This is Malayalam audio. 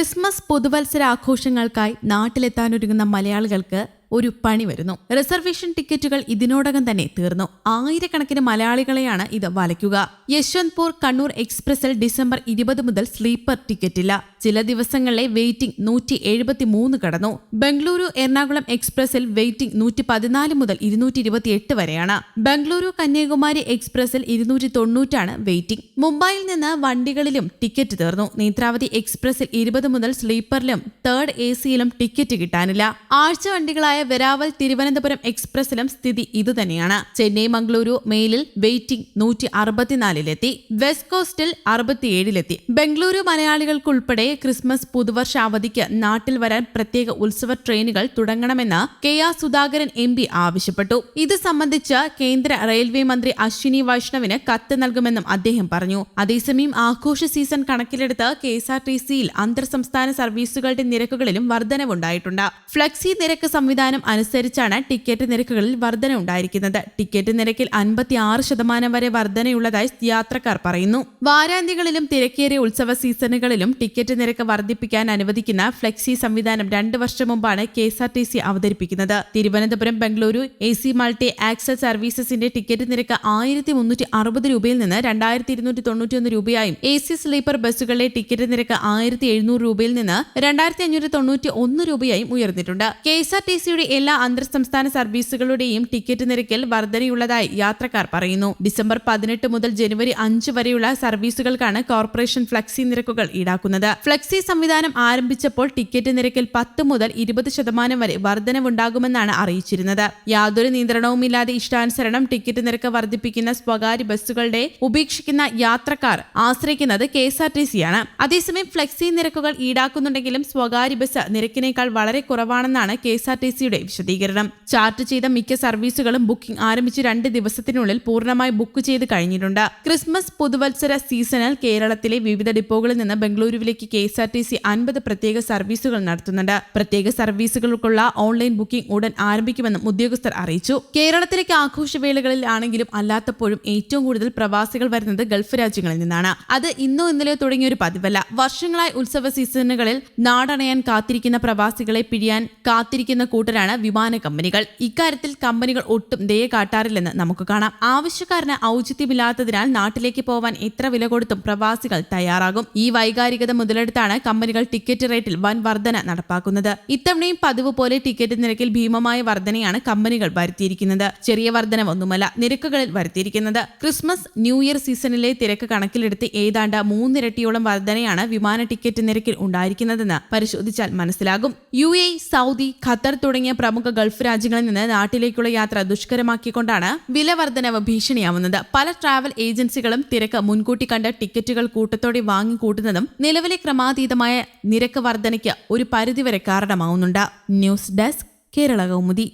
ക്രിസ്മസ് പുതുവത്സര ആഘോഷങ്ങൾക്കായി നാട്ടിലെത്താനൊരുങ്ങുന്ന മലയാളികൾക്ക് ഒരു പണി വരുന്നു. റിസർവേഷൻ ടിക്കറ്റുകൾ ഇതിനോടകം തന്നെ തീർന്നു. ആയിരക്കണക്കിന് മലയാളികളെയാണ് ഇത് വലയ്ക്കുക. യശ്വന്ത്പൂർ കണ്ണൂർ എക്സ്പ്രസിൽ ഡിസംബർ ഇരുപത് മുതൽ സ്ലീപ്പർ ടിക്കറ്റ് ഇല്ല ചില ദിവസങ്ങളിലെ വെയിറ്റിംഗ് നൂറ്റി എഴുപത്തി മൂന്ന് കടന്നു. ബംഗളൂരു എറണാകുളം എക്സ്പ്രസിൽ വെയിറ്റിംഗ് നൂറ്റി പതിനാല് മുതൽ ഇരുന്നൂറ്റി ഇരുപത്തിയെട്ട് വരെയാണ്. ബംഗളൂരു കന്യാകുമാരി എക്സ്പ്രസിൽ ഇരുന്നൂറ്റി തൊണ്ണൂറ്റാണ് വെയിറ്റിംഗ്. മുംബൈയിൽ നിന്ന് വണ്ടികളിലും ടിക്കറ്റ് തീർന്നു. നേത്രാവതി എക്സ്പ്രസിൽ ഇരുപത് മുതൽ സ്ലീപ്പറിലും തേർഡ് എ സിയിലും ടിക്കറ്റ് കിട്ടാനില്ല. ആഴ്ച വണ്ടികളായ വെരാവൽ തിരുവനന്തപുരം എക്സ്പ്രസിലും സ്ഥിതി ഇതുതന്നെയാണ്. ചെന്നൈ മംഗളൂരു മെയിലിൽ വെയിറ്റിംഗ് നൂറ്റി അറുപത്തിനാലിലെത്തി വെസ്റ്റ് കോസ്റ്റിൽ അറുപത്തിയേഴിലെത്തി. ബംഗളൂരു മലയാളികൾക്കുൾപ്പെടെ ക്രിസ്മസ് പുതുവർഷ അവധിക്ക് നാട്ടിൽ വരാൻ പ്രത്യേക ഉത്സവ ട്രെയിനുകൾ തുടങ്ങണമെന്ന് K R Sudhakaran M P ആവശ്യപ്പെട്ടു. ഇത് സംബന്ധിച്ച് കേന്ദ്ര റെയിൽവേ മന്ത്രി അശ്വിനി വൈഷ്ണവിന് കത്ത് നൽകുമെന്നും അദ്ദേഹം പറഞ്ഞു. അതേസമയം ആഘോഷ സീസൺ കണക്കിലെടുത്ത് കെ എസ് ആർ ടി സിയിൽ അന്തർ സംസ്ഥാന സർവീസുകളുടെ നിരക്കുകളിലും വർധനവുണ്ടായിട്ടുണ്ട്. ഫ്ലെക്സി നിരക്ക് സംവിധാനം അനുസരിച്ചാണ് ടിക്കറ്റ് നിരക്കുകളിൽ വർധന ഉണ്ടായിരിക്കുന്നത്. ടിക്കറ്റ് നിരക്കിൽ അൻപത്തി ആറ് ശതമാനം വരെ വർധനയുള്ളതായി യാത്രക്കാർ പറയുന്നു. വാരാന്ത്യങ്ങളിലും തിരക്കേറിയ ഉത്സവ സീസണുകളിലും ടിക്കറ്റ് നിരക്ക് വർദ്ധിപ്പിക്കാൻ അനുവദിക്കുന്ന ഫ്ലെക്സി സംവിധാനം രണ്ട് വർഷം മുമ്പാണ് K S R T C അവതരിപ്പിക്കുന്നത്. Thiruvananthapuram Bengaluru A C multi axle സർവീസസിന്റെ ticket നിരക്ക് ആയിരത്തി മുന്നൂറ്റി അറുപത് രൂപയിൽ നിന്ന് രണ്ടായിരത്തി ഇരുന്നൂറ്റി തൊണ്ണൂറ്റിയൊന്ന് രൂപയായും എ സി സ്ലീപ്പർ ബസ്സുകളിലെ ടിക്കറ്റ് നിരക്ക് ആയിരത്തി എഴുന്നൂറ് രൂപയിൽ നിന്ന് രണ്ടായിരത്തി അഞ്ഞൂറ്റി തൊണ്ണൂറ്റി ഒന്ന് രൂപയായും ഉയർന്നിട്ടുണ്ട്. കെ എസ് ആർ ടി സിയുടെ എല്ലാ അന്തർ സംസ്ഥാന സർവീസുകളുടെയും ടിക്കറ്റ് നിരക്കിൽ വർധനയുള്ളതായി യാത്രക്കാർ പറയുന്നു. ഡിസംബർ പതിനെട്ട് മുതൽ ജനുവരി അഞ്ച് വരെയുള്ള സർവീസുകൾക്കാണ് കോർപ്പറേഷൻ ഫ്ലെക്സി നിരക്കുകൾ ഈടാക്കുന്നത്. ഫ്ലെക്സി സംവിധാനം ആരംഭിച്ചപ്പോൾ ടിക്കറ്റ് നിരക്കിൽ പത്ത് മുതൽ ഇരുപത് ശതമാനം വരെ വർധനവുണ്ടാകുമെന്നാണ് അറിയിച്ചിരുന്നത്. യാതൊരു നിയന്ത്രണവുമില്ലാതെ ഇഷ്ടാനുസരണം ടിക്കറ്റ് നിരക്ക് വർദ്ധിപ്പിക്കുന്ന സ്വകാര്യ ബസ്സുകളുടെ ഉപേക്ഷിക്കുന്ന യാത്രക്കാർ ആശ്രയിക്കുന്നത് K S R T C ആണ് അതേസമയം ഫ്ലെക്സി നിരക്കുകൾ ഈടാക്കുന്നുണ്ടെങ്കിലും സ്വകാര്യ ബസ് നിരക്കിനേക്കാൾ വളരെ കുറവാണെന്നാണ് കെ എസ് ആർ ടി സിയുടെ വിശദീകരണം. ചാർട്ട് ചെയ്ത മിക്ക സർവീസുകളും ബുക്കിംഗ് ആരംഭിച്ച് രണ്ട് ദിവസത്തിനുള്ളിൽ പൂർണമായി ബുക്ക് ചെയ്ത് കഴിഞ്ഞിട്ടുണ്ട്. ക്രിസ്മസ് പുതുവത്സര സീസണിൽ കേരളത്തിലെ വിവിധ ഡിപ്പോകളിൽ നിന്ന് ബംഗളൂരുവിലേക്ക് K S R T C അൻപത് പ്രത്യേക സർവീസുകൾ നടത്തുന്നുണ്ട്. പ്രത്യേക സർവീസുകൾക്കുള്ള ഓൺലൈൻ ബുക്കിംഗ് ഉടൻ ആരംഭിക്കുമെന്നും ഉദ്യോഗസ്ഥർ അറിയിച്ചു. കേരളത്തിലേക്ക് ആഘോഷവേളകളിൽ ആണെങ്കിലും അല്ലാത്തപ്പോഴും ഏറ്റവും കൂടുതൽ പ്രവാസികൾ വരുന്നത് ഗൾഫ് രാജ്യങ്ങളിൽ നിന്നാണ്. അത് ഇന്നോ ഇന്നലെയോ തുടങ്ങിയ ഒരു പതിവല്ല. വർഷങ്ങളായി ഉത്സവ സീസണുകളിൽ നാടണയാൻ കാത്തിരിക്കുന്ന പ്രവാസികളെ പിഴിയാൻ കാത്തിരിക്കുന്ന കൂട്ടരാണ് വിമാന കമ്പനികൾ. ഇക്കാര്യത്തിൽ കമ്പനികൾ ഒട്ടും ദയ കാട്ടാറില്ലെന്ന് നമുക്ക് കാണാം. ആവശ്യക്കാരന് ഔചിത്യമില്ലാത്തതിനാൽ നാട്ടിലേക്ക് പോവാൻ എത്ര വില കൊടുത്തും പ്രവാസികൾ തയ്യാറാകും. ഈ വൈകാരികത മുതലെടുത്താണ് കമ്പനികൾ ടിക്കറ്റ് റേറ്റിൽ വൻ വർധന നടപ്പാക്കുന്നത്. ഇത്തവണയും പതിവ് പോലെ ടിക്കറ്റ് നിരക്കിൽ ഭീമമായ വർധനയാണ് കമ്പനികൾ വരുത്തിയിരിക്കുന്നത്. ചെറിയ വർധനവൊന്നുമല്ല നിരക്കുകളിൽ വരുത്തിയിരിക്കുന്നത്. ക്രിസ്മസ് ന്യൂ ഇയർ സീസണിലെ തിരക്ക് കണക്കിലെടുത്ത് ഏതാണ്ട് മൂന്നിരട്ടിയോളം വർധനയാണ് വിമാന ടിക്കറ്റ് നിരക്കിൽ ഉണ്ടായിരിക്കുന്നതെന്ന് പരിശോധിച്ചാൽ മനസ്സിലാകും. യു സൗദി ഖത്തർ തുടങ്ങിയ പ്രമുഖ ഗൾഫ് രാജ്യങ്ങളിൽ നിന്ന് നാട്ടിലേക്കുള്ള യാത്ര ദുഷ്കരമാക്കിക്കൊണ്ടാണ് വില വർധനവ് ഭീഷണിയാവുന്നത്. പല ട്രാവൽ ഏജൻസികളും തിരക്ക് മുൻകൂട്ടി കണ്ട് ടിക്കറ്റുകൾ കൂട്ടത്തോടെ വാങ്ങിക്കൂട്ടുന്നതും നിലവിലെ ക്രമാതീതമായ നിരക്ക് വർധനയ്ക്ക് ഒരു പരിധിവരെ കാരണമാവുന്നുണ്ട്. News desk Kerala Kaumudi.